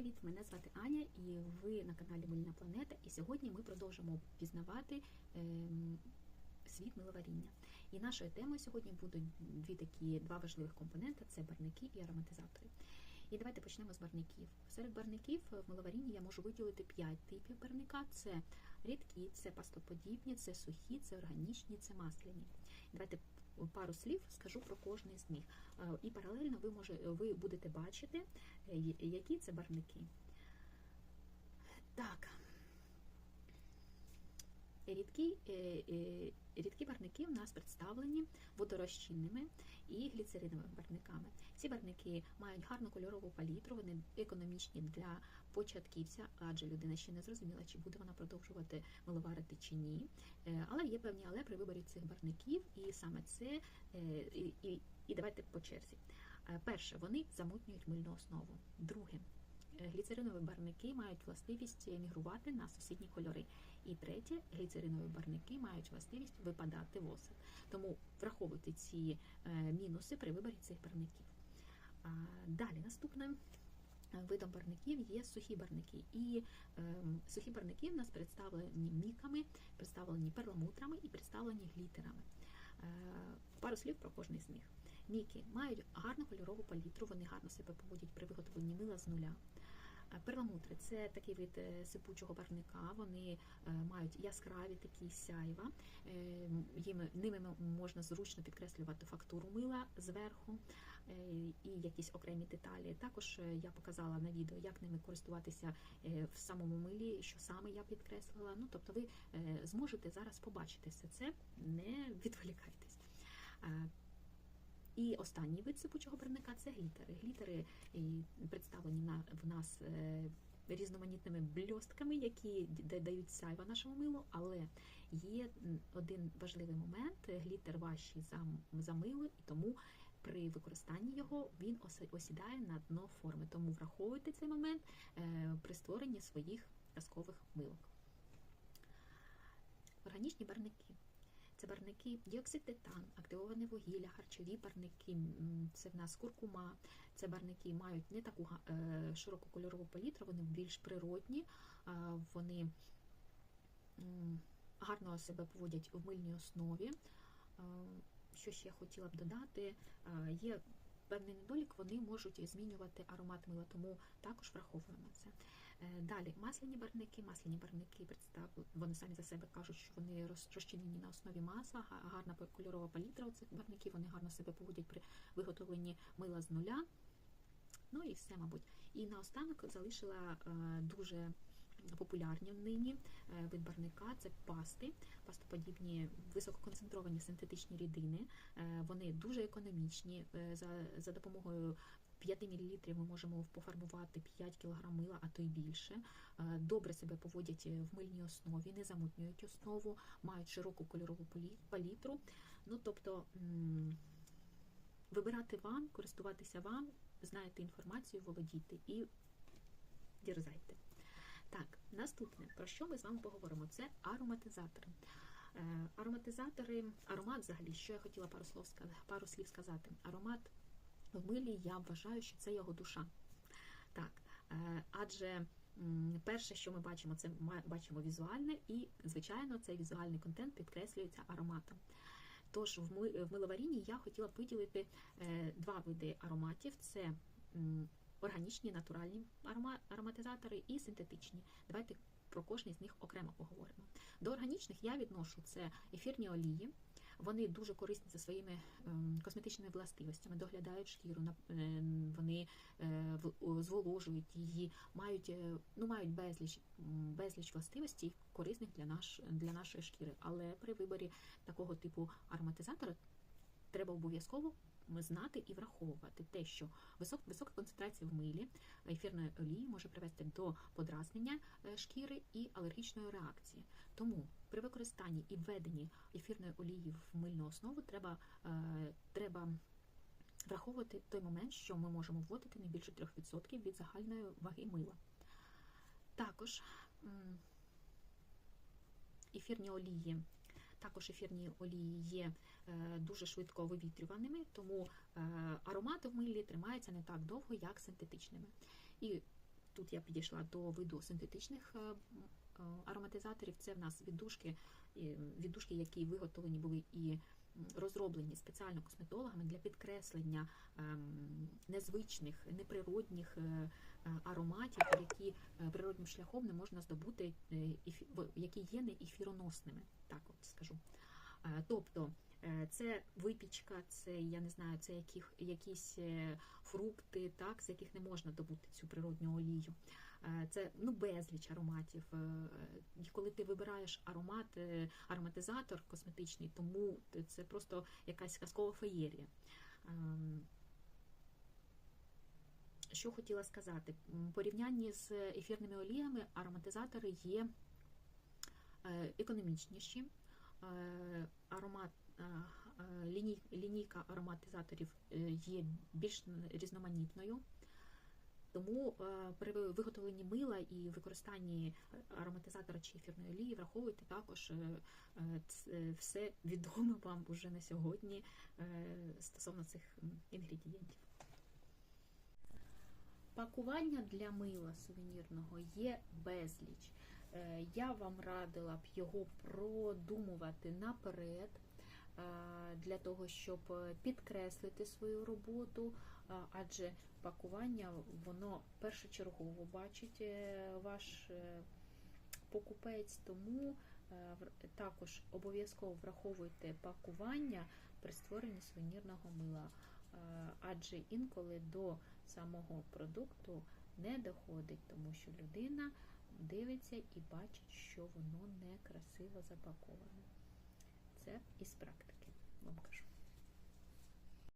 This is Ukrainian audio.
привіт! Мене звати Аня, і ви на каналі Мильна Планета. І сьогодні ми продовжимо пізнавати ем, світ миловаріння. І нашою темою сьогодні будуть дві такі два важливих компоненти: це барники і ароматизатори. І давайте почнемо з барників. Серед барників в миловарінні я можу виділити 5 типів барника: це рідкі, це пастоподібні, це сухі, це органічні, це масляні. Давайте пару слів скажу про кожний з них. І паралельно ви може, ви будете бачити, е, які це барвники. Так. Рідкі, е, е, рідкі барвники в нас представлені водорозчинними і гліцериновими барвниками. Ці барвники мають гарну кольорову палітру, вони економічні для початківця, адже людина ще не зрозуміла, чи буде вона продовжувати миловарити чи ні. Е, Але є певні але при виборі цих барвників, і саме це і, і, і давайте по черзі. Перше, вони замутнюють мильну основу. Друге, гліцеринові барвники мають властивість емігрувати на сусідні кольори. І третє, гліцеринові барвники мають властивість випадати в осад. Тому враховуйте ці е, мінуси при виборі цих барвників. А, Далі наступним е, видом барвників є сухі барвники. І е, сухі барвники в нас представлені міками, представлені перламутрами і представлені глітерами. Е, Пару слів про кожний з них. Міки мають гарну кольорову палітру, вони гарно себе поводять при виготовленні мила з нуля. Перламутри це такий вид е, сипучого барвника. Вони е, мають яскраві такі сяйва. Е, Їм ними можна зручно підкреслювати фактуру мила зверху і якісь окремі деталі. Також я показала на відео, як ними користуватися в самому милі, що саме я підкреслила. Ну тобто, ви зможете зараз побачити все це, не відволікайтесь. Е, і останній вид сипучого барвника це глітери. Глітери представлені на, в нас е, різноманітними бльостками, які дають сяйва нашому милу, але є один важливий момент: глітер важчий за, мило, і тому при використанні його він осідає на дно форми. Тому враховуйте цей момент е, при створенні своїх казкових милок. Органічні барники. Це барники діоксид титан, активоване вугілля, харчові барники, це в нас куркума. Це барники мають не таку е, широку кольорову палітру, вони більш природні, вони гарно себе поводять в мильній основі. Що ще я хотіла б додати? Є певний недолік, вони можуть змінювати аромат мила, тому також враховуємо це. Е, Далі масляні барники. Масляні барники представ... вони самі за себе кажуть, що вони розчинені на основі масла, гарна кольорова палітра у цих барників, вони гарно себе поводять при виготовленні мила з нуля. Ну і все, мабуть. І наостанок залишила е, дуже популярні нині е, вид барника це пасти, пастоподібні висококонцентровані синтетичні рідини. Е, Вони дуже економічні. За, за допомогою 5 мл ми можемо пофарбувати 5 кг мила, а то й більше. Е, Добре себе поводять в мильній основі, не замутнюють основу, мають широку кольорову палітру. Ну, тобто, вибирати вам, користуватися вам, знаєте інформацію, володійте і дірзайте. Так, наступне, про що ми з вами поговоримо? Це ароматизатори. Е, Ароматизатори, аромат взагалі, що я хотіла пару слів сказати. Аромат в милі я вважаю, що це його душа. Так, е, адже перше, що ми бачимо, це бачимо візуальне, і, звичайно, цей візуальний контент підкреслюється ароматом. Тож в ми- в миловарінні я хотіла б виділити е, два види ароматів: це органічні натуральні ароматизатори і синтетичні. Давайте про кожний з них окремо поговоримо. До органічних я відношу це ефірні олії. Вони дуже корисні за своїми ем, косметичними властивостями, доглядають шкіру, е, вони е, зволожують її, мають, е, ну, мають безліч, безліч властивостей корисних для, наш, для нашої шкіри. Але при виборі такого типу ароматизатора треба обов'язково знати і враховувати те, що висок, висока концентрація в милі ефірної олії може привести до подразнення е, шкіри і алергічної реакції. Тому при використанні і введенні ефірної олії в мильну основу треба, е, треба враховувати той момент, що ми можемо вводити не більше 3% від загальної ваги мила. Також ефірні олії. Також ефірні олії є дуже швидко вивітрюваними, тому е, аромати в милі тримаються не так довго, як синтетичними. І тут я підійшла до виду синтетичних е, е, ароматизаторів. Це в нас віддушки, віддушки, які виготовлені були і розроблені спеціально косметологами для підкреслення незвичних, неприродних е, е, ароматів, які е, природним шляхом не можна здобути, е, які є не ефіроносними, так от скажу. Е, Тобто е, це випічка, це я не знаю, це яких, якісь е, фрукти, так, з яких не можна добути цю природню олію. Е, Це ну безліч ароматів. Е, І коли ти вибираєш аромат, е, ароматизатор косметичний, тому це просто якась казкова феєрія. Ем, Що хотіла сказати? В порівнянні з ефірними оліями ароматизатори є е, економічніші. Е, Аромат, е, е, ліній- лінійка ароматизаторів є більш різноманітною. Тому при виготовленні мила і використанні ароматизатора чи ефірної олії враховуйте також все відоме вам уже на сьогодні стосовно цих інгредієнтів. Пакування для мила сувенірного є безліч. Е, Я вам радила б його продумувати наперед е, для того, щоб е, підкреслити свою роботу, адже пакування воно першочергово бачить ваш покупець, тому також обов'язково враховуйте пакування при створенні сувенірного мила, адже інколи до самого продукту не доходить, тому що людина дивиться і бачить, що воно некрасиво запаковане. Це із практики вам кажу.